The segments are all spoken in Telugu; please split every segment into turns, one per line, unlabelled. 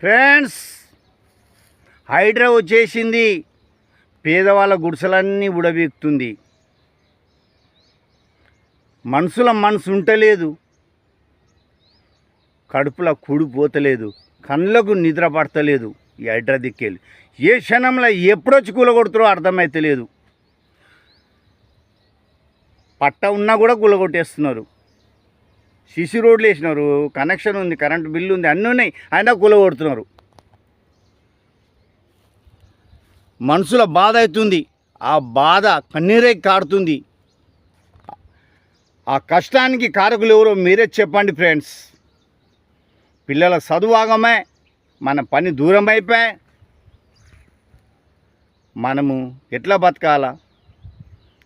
ఫ్రెండ్స్ హైడ్రా వచ్చేసింది. పేదవాళ్ళ గుడిసెలన్నీ ఉడబీక్తుంది మనుషుల మనసు ఉంటలేదు. కడుపులో కూడిపోతలేదు కళ్ళకు నిద్ర పడతలేదు. ఈ హైడ్రా దిక్కేళ్ళు ఏ క్షణంలో ఎప్పుడొచ్చి కూలగొడుతారో అర్థమైతలేదు. పట్ట ఉన్నా కూడా కూలగొట్టేస్తున్నారు సిసి రోడ్లు వేసినారు కనెక్షన్ ఉంది కరెంటు బిల్లు ఉంది అన్నీ ఉన్నాయి. అయినా కూలగొడుతున్నారు. మనసులో బాధ అవుతుంది ఆ బాధ కన్నీరే కాడుతుంది ఆ కష్టానికి కారకులు ఎవరో మీరే చెప్పండి ఫ్రెండ్స్. పిల్లల చదువు ఆగమే మన పని దూరం అయిపోయి. మనము ఎట్లా బతకాలా?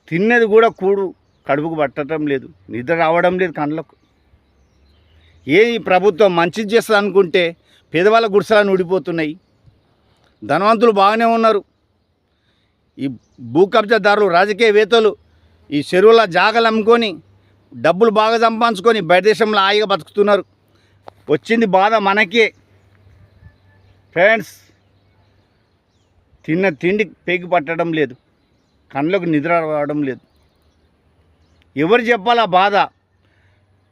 తిన్నది కూడా కూడు కడుపుకు పట్టడం లేదు నిద్ర రావడం లేదు కళ్ళకు ఏ ప్రభుత్వం మంచిది చేస్తుంది అనుకుంటే పేదవాళ్ళ గుడిసెలను ఊడిపోతున్నాయి. ధనవంతులు బాగానే ఉన్నారు. ఈ భూ కబ్జాదారులు రాజకీయవేత్తలు ఈ చెరువుల జాగలు అమ్ముకొని డబ్బులు బాగా సంపాదించుకొని బయట దేశంలో హాయిగా బతుకుతున్నారు. వచ్చింది బాధ మనకే. ఫ్రెండ్స్ తిన్న తిండి పెగి పట్టడం లేదు. కళ్ళకు నిద్ర రావడం లేదు. ఎవరు చెప్పాలా బాధ?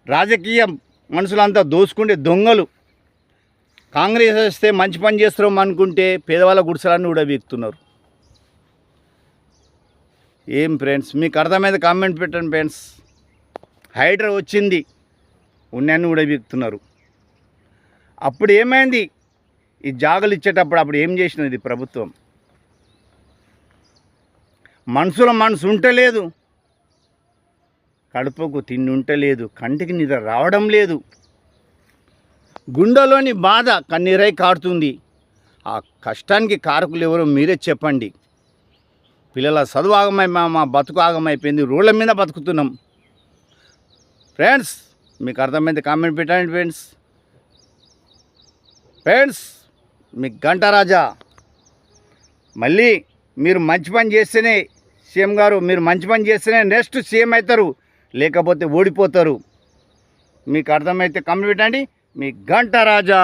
రాజకీయం మనుషులంతా దోసుకుంటే దొంగలు. కాంగ్రెస్ వస్తే మంచి పని చేస్తున్నాం అనుకుంటే పేదవాళ్ళ గుడిసెలన్నీ కూడా వీక్తున్నారు. ఏం ఫ్రెండ్స్ మీకు అర్థమైంది కామెంట్ పెట్టండి ఫ్రెండ్స్. హైడ్రా వచ్చింది ఉన్నాన్ని కూడా వీక్తున్నారు. అప్పుడు ఏమైంది? ఈ జాగలు ఇచ్చేటప్పుడు అప్పుడు ఏం చేసినది ప్రభుత్వం? మనసులో మనసు ఉంటలేదు. కడుపుకు తిండి ఉంటలేదు కంటికి నిద్ర రావడం లేదు. గుండెలోని బాధ కన్నీరై కారుతుంది. ఆ కష్టానికి కారకులు ఎవరో మీరే చెప్పండి. పిల్లల చదువు ఆగమై మా బతుకు ఆగమైపోయింది రోడ్ల మీద బతుకుతున్నాం. ఫ్రెండ్స్ మీకు అర్థమైంది కామెంట్ పెట్టండి ఫ్రెండ్స్. ఫ్రెండ్స్ మీ గంటరాజా మళ్ళీ మీరు మంచి పని చేస్తేనే సీఎం గారు మీరు మంచి పని చేస్తేనే నెక్స్ట్ సీఎం అవుతారు. లేకపోతే ఓడిపోతారు. మీకు అర్థమైతే కమెంట్ పెట్టండి. మీ గంట రాజా.